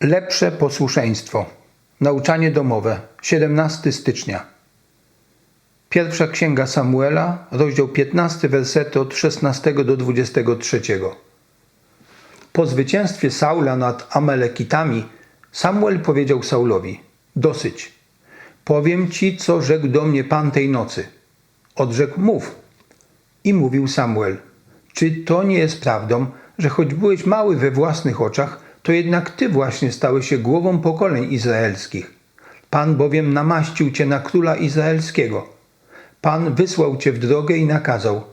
Lepsze posłuszeństwo. Nauczanie domowe. 17 stycznia. Pierwsza księga Samuela, rozdział 15, wersety od 16 do 23. Po zwycięstwie Saula nad Amalekitami, Samuel powiedział Saulowi: Dosyć. Powiem ci, co rzekł do mnie pan tej nocy. Odrzekł: Mów. I mówił Samuel: Czy to nie jest prawdą, że choć byłeś mały we własnych oczach, to jednak ty właśnie stałeś się głową pokoleń izraelskich. Pan bowiem namaścił cię na króla izraelskiego. Pan wysłał cię w drogę i nakazał: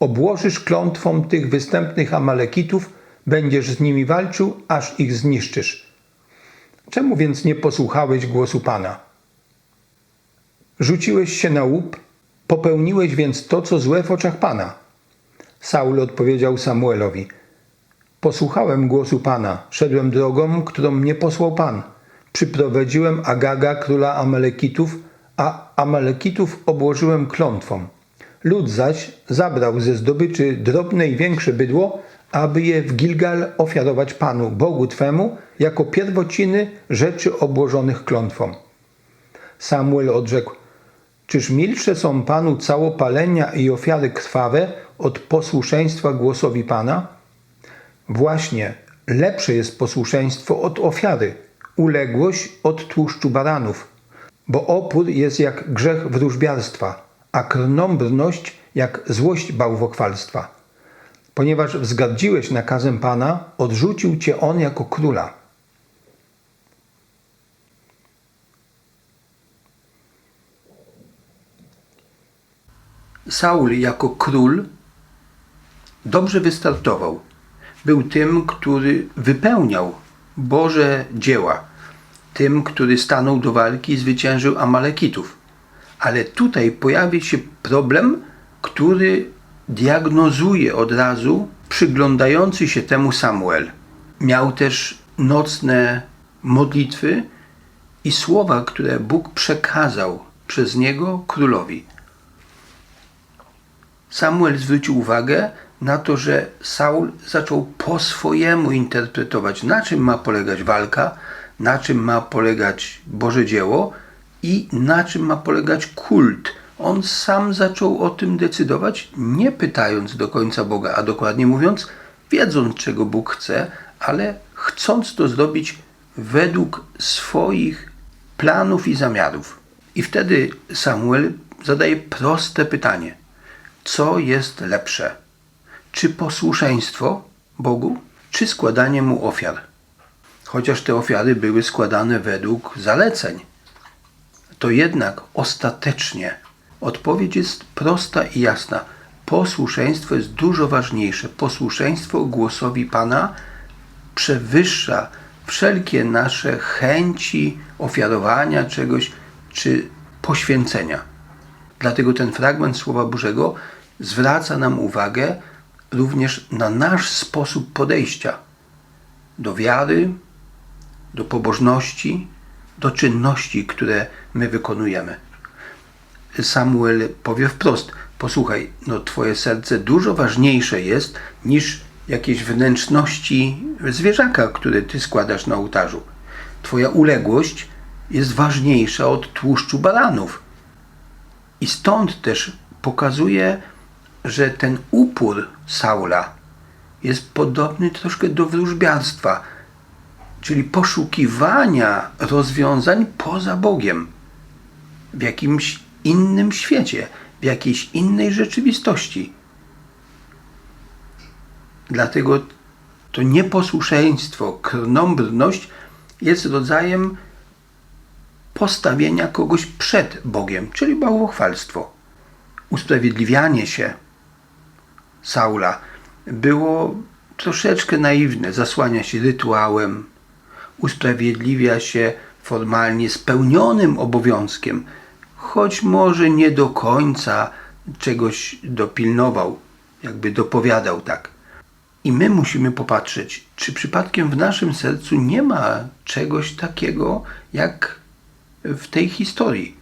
Obłożysz klątwą tych występnych Amalekitów, będziesz z nimi walczył, aż ich zniszczysz. Czemu więc nie posłuchałeś głosu Pana? Rzuciłeś się na łup, popełniłeś więc to, co złe w oczach Pana. Saul odpowiedział Samuelowi: Posłuchałem głosu Pana, szedłem drogą, którą mnie posłał Pan. Przyprowadziłem Agaga, króla Amalekitów, a Amalekitów obłożyłem klątwą. Lud zaś zabrał ze zdobyczy drobne i większe bydło, aby je w Gilgal ofiarować Panu, Bogu Twemu, jako pierwociny rzeczy obłożonych klątwą. Samuel odrzekł, czyż milsze są Panu całopalenia i ofiary krwawe od posłuszeństwa głosowi Pana? Właśnie, lepsze jest posłuszeństwo od ofiary, uległość od tłuszczu baranów, bo opór jest jak grzech wróżbiarstwa, a krnąbrność jak złość bałwochwalstwa. Ponieważ wzgardziłeś nakazem Pana, odrzucił cię On jako króla. Saul jako król dobrze wystartował. Był tym, który wypełniał Boże dzieła, tym, który stanął do walki i zwyciężył Amalekitów. Ale tutaj pojawia się problem, który diagnozuje od razu przyglądający się temu Samuel. Miał też nocne modlitwy i słowa, które Bóg przekazał przez niego królowi. Samuel zwrócił uwagę na to, że Saul zaczął po swojemu interpretować, na czym ma polegać walka, na czym ma polegać Boże dzieło i na czym ma polegać kult. On sam zaczął o tym decydować, nie pytając do końca Boga, a dokładnie mówiąc, wiedząc, czego Bóg chce, ale chcąc to zrobić według swoich planów i zamiarów. I wtedy Samuel zadaje proste pytanie: co jest lepsze? Czy posłuszeństwo Bogu, czy składanie mu ofiar? Chociaż te ofiary były składane według zaleceń, to jednak ostatecznie odpowiedź jest prosta i jasna. Posłuszeństwo jest dużo ważniejsze. Posłuszeństwo głosowi Pana przewyższa wszelkie nasze chęci ofiarowania czegoś czy poświęcenia. Dlatego ten fragment Słowa Bożego zwraca nam uwagę również na nasz sposób podejścia do wiary, do pobożności, do czynności, które my wykonujemy. Samuel powie wprost: Posłuchaj, no Twoje serce dużo ważniejsze jest niż jakieś wnętrzności zwierzaka, które Ty składasz na ołtarzu. Twoja uległość jest ważniejsza od tłuszczu baranów. I stąd też pokazuje, że ten upór Saula jest podobny troszkę do wróżbiarstwa, czyli poszukiwania rozwiązań poza Bogiem, w jakimś innym świecie, w jakiejś innej rzeczywistości. Dlatego to nieposłuszeństwo, krnąbrność jest rodzajem postawienia kogoś przed Bogiem, czyli bałwochwalstwo. Usprawiedliwianie się Saula było troszeczkę naiwne, zasłania się rytuałem, usprawiedliwia się formalnie spełnionym obowiązkiem, choć może nie do końca czegoś dopilnował, jakby dopowiadał tak. I my musimy popatrzeć, czy przypadkiem w naszym sercu nie ma czegoś takiego, jak w tej historii,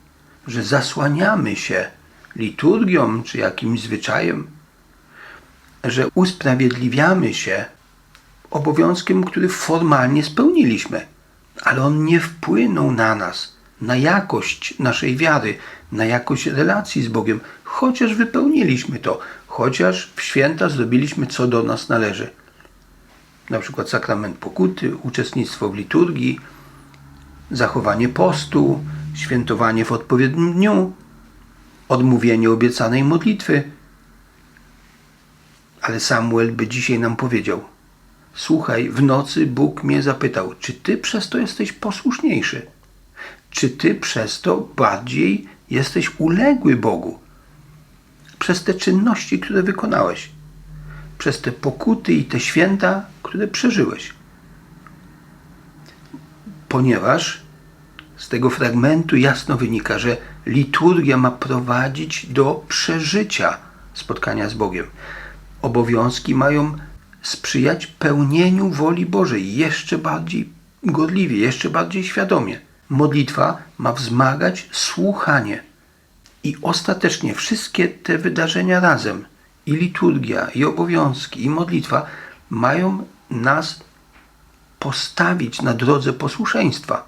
że zasłaniamy się liturgią czy jakimś zwyczajem, że usprawiedliwiamy się obowiązkiem, który formalnie spełniliśmy, ale on nie wpłynął na nas, na jakość naszej wiary, na jakość relacji z Bogiem, chociaż wypełniliśmy to, chociaż w święta zrobiliśmy, co do nas należy. Na przykład sakrament pokuty, uczestnictwo w liturgii, zachowanie postu, świętowanie w odpowiednim dniu, odmówienie obiecanej modlitwy. Ale Samuel by dzisiaj nam powiedział: Słuchaj, w nocy Bóg mnie zapytał, czy ty przez to jesteś posłuszniejszy? Czy ty przez to bardziej jesteś uległy Bogu? Przez te czynności, które wykonałeś, przez te pokuty i te święta, które przeżyłeś. Ponieważ z tego fragmentu jasno wynika, że liturgia ma prowadzić do przeżycia spotkania z Bogiem. Obowiązki mają sprzyjać pełnieniu woli Bożej jeszcze bardziej gorliwie, jeszcze bardziej świadomie. Modlitwa ma wzmagać słuchanie. I ostatecznie wszystkie te wydarzenia razem, i liturgia, i obowiązki, i modlitwa, mają nas postawić na drodze posłuszeństwa.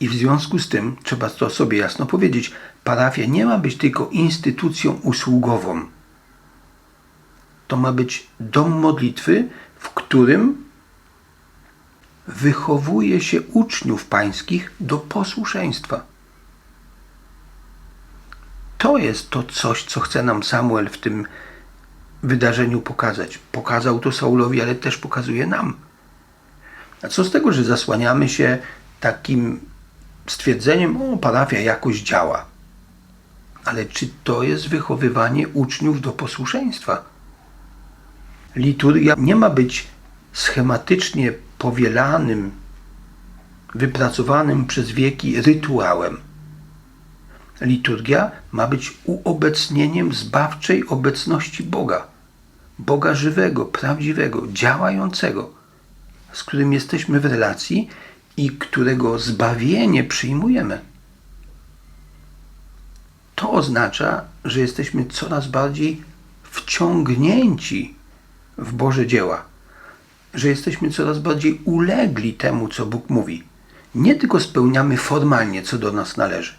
I w związku z tym trzeba to sobie jasno powiedzieć: parafia nie ma być tylko instytucją usługową. To ma być dom modlitwy, w którym wychowuje się uczniów pańskich do posłuszeństwa. To jest to coś, co chce nam Samuel w tym wydarzeniu pokazać. Pokazał to Saulowi, ale też pokazuje nam. A co z tego, że zasłaniamy się takim stwierdzeniem, o, parafia jakoś działa. Ale czy to jest wychowywanie uczniów do posłuszeństwa? Liturgia nie ma być schematycznie powielanym, wypracowanym przez wieki rytuałem. Liturgia ma być uobecnieniem zbawczej obecności Boga. Boga żywego, prawdziwego, działającego, z którym jesteśmy w relacji i którego zbawienie przyjmujemy. To oznacza, że jesteśmy coraz bardziej wciągnięci w Boże dzieła, że jesteśmy coraz bardziej ulegli temu, co Bóg mówi. Nie tylko spełniamy formalnie, co do nas należy.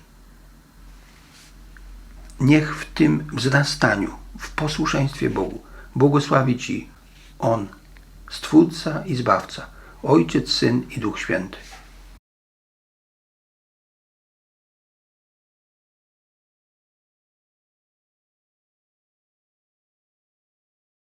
Niech w tym wzrastaniu, w posłuszeństwie Bogu, błogosławi Ci On, Stwórca i Zbawca, Ojciec, Syn i Duch Święty.